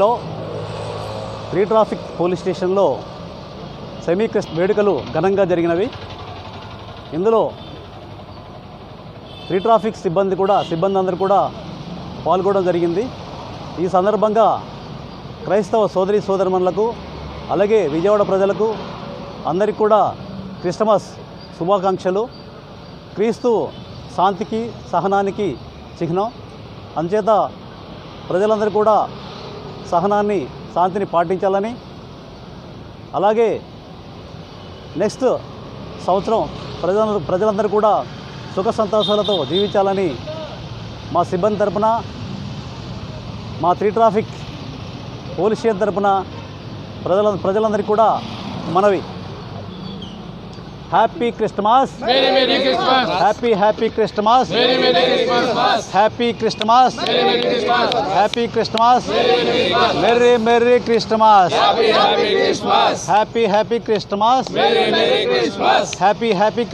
లో three traffic police స్టేషన్లో semi Christ వేడుకలు ఘనంగా జరిగినవి. ఇందులో త్రీ ట్రాఫిక్ సిబ్బంది కూడా సిబ్బంది అందరూ కూడా పాల్గొనడం జరిగింది. ఈ సందర్భంగా క్రైస్తవ సోదరి సోదరుమణులకు అలాగే విజయవాడ ప్రజలకు అందరికీ కూడా క్రిస్టమస్ శుభాకాంక్షలు. క్రీస్తు శాంతికి సహనానికి చిహ్నం. అంచేత ప్రజలందరూ కూడా సహనాన్ని శాంతిని పాటించాలని. అలాగే నెక్స్ట్ సంవత్సరం ప్రజలందరూ ప్రజలందరూ కూడా సుఖ సంతోషాలతో జీవించాలని మా సిబ్బంది తరపున మా త్రీ ట్రాఫిక్ పోలీస్ స్టేషన్ తరపున ప్రజల ప్రజలందరికీ కూడా మనవి. Happy Christmas merry merry Christmas happy happy Christmas merry merry Christmas happy Christmas merry merry Christmas happy Christmas merry merry Christmas happy happy Christmas happy happy Christmas merry merry Christmas happy happy